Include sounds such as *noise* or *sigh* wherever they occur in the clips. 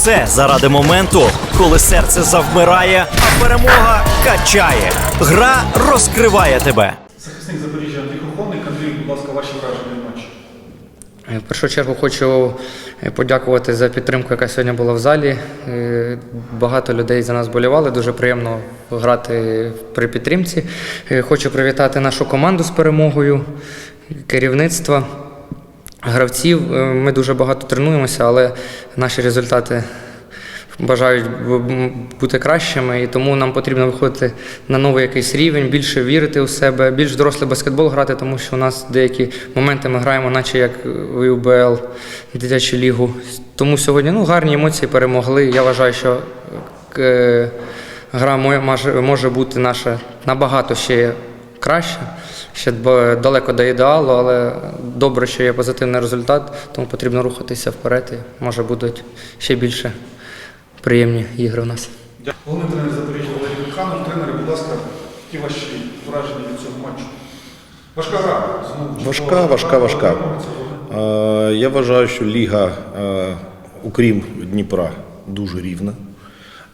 все заради моменту, коли серце завмирає, а перемога качає. Гра розкриває тебе. Захисник Запоріжжя Андрій Хоховник. Андрій, будь ласка, ваші враження матчу. Е, В першу чергу хочу е, подякувати за підтримку, яка сьогодні була в залі. Е, Багато людей за нас болівали. Дуже приємно грати при підтримці. Хочу привітати нашу команду з перемогою, керівництва, гравців. Е, Ми дуже багато тренуємося, але наші результати бажають бути кращими, і тому нам потрібно виходити на новий якийсь рівень, більше вірити у себе, більш дорослий баскетбол грати, тому що у нас деякі моменти ми граємо, наче як в УБЛ, дитячу лігу. Тому сьогодні ну, гарні емоції перемогли. Я вважаю, що е, гра може бути наша набагато ще краще. Ще далеко до ідеалу, але добре, що є позитивний результат, тому потрібно рухатися вперед. І може будуть ще більше приємні ігри у нас. Головний тренер Запоріжжя Валерій Михайлович. Тренери, будь ласка, які ваші враження від цього матчу? Важка гра. Важка, важка, важка. Е, Я вважаю, що ліга, е, окрім Дніпра, дуже рівна.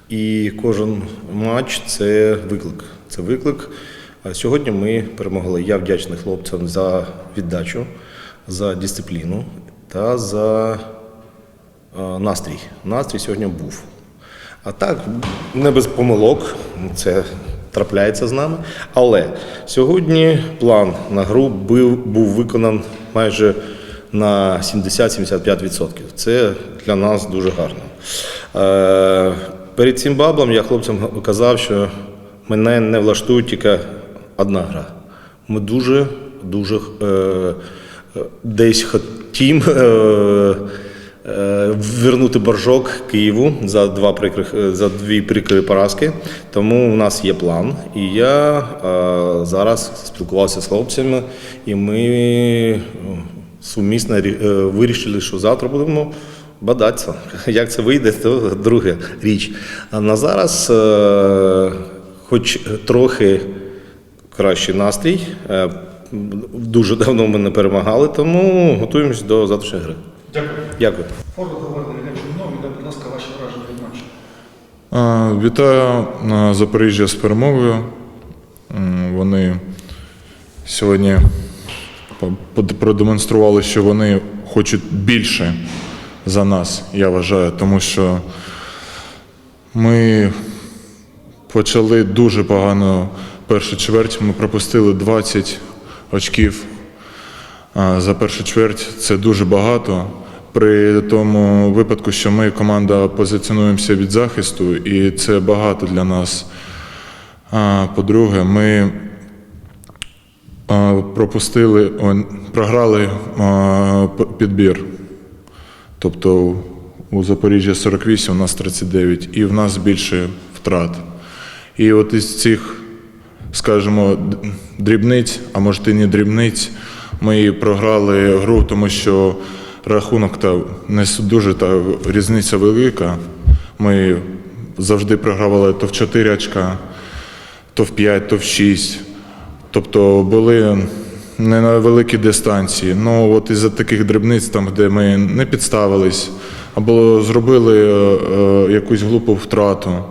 І кожен матч це виклик. Це виклик. А Сьогодні ми перемогли. Я вдячний хлопцям за віддачу, за дисципліну та за е, настрій. Настрій сьогодні був. А так, не без помилок, це трапляється з нами. Але сьогодні план на гру був, був виконан майже на 70-75%. Це для нас дуже гарно. Е, перед цим баблом я хлопцям казав, що мене не влаштує тільки одна гра. Ми дуже, дуже е, е, десь хотім. Е, Е, Вернути боржок Києву за два прикрих е, за дві прикрі поразки. Тому у нас є план. І я е, зараз спілкувався з хлопцями, і ми е, сумісно е, вирішили, що завтра будемо бадатися. *laughs* Як це вийде, то друга річ. А на зараз, хоч трохи кращий настрій. е, Дуже давно ми не перемагали, тому готуємось до завтрашньої гри. Дякую. Дякую. Ілля Будь ласка, ваші враження від матчу. Вітаю Запоріжжя з перемогою. Вони сьогодні продемонстрували, що вони хочуть більше за нас, я вважаю, тому що ми почали дуже погано першу чверть. Ми пропустили 20 очків за першу чверть. Це дуже багато. При тому випадку, що ми команда позиціонуємося від захисту, і це багато для нас. По-друге, ми пропустили, програли підбір. Тобто у Запоріжжя 48, у нас 39, і в нас більше втрат. І от із цих, скажімо, дрібниць, а може і не дрібниць, ми програли гру, тому що рахунок та не дуже та різниця велика. Ми завжди програвали то в 4 очка, то в 5, то в 6. Тобто були не на великій дистанції. Ну от із-за таких дрібниць, там, де ми не підставились, або зробили е, е, якусь глупу втрату.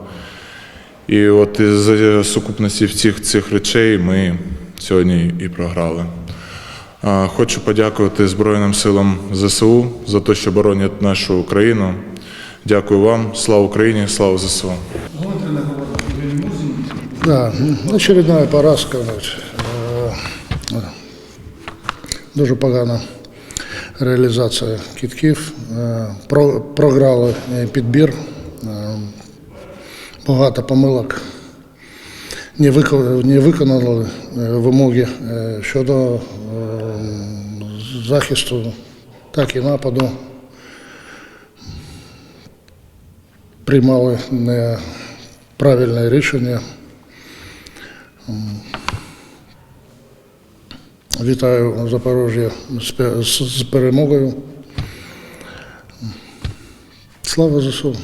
І от із сукупності всіх цих речей ми сьогодні і програли. Хочу подякувати Збройним силам ЗСУ за те, що боронять нашу Україну. Дякую вам. Слава Україні, слава ЗСУ. Да, очередная поразка. Е, Дуже погана реалізація кітків. Е, про- Програли е, підбір. Багато помилок. Не вико- не виконали е, вимоги е, щодо е, захисту, так і нападу. Приймали неправильне рішення. Вітаю Запорожжя з перемогою. Слава ЗСУ!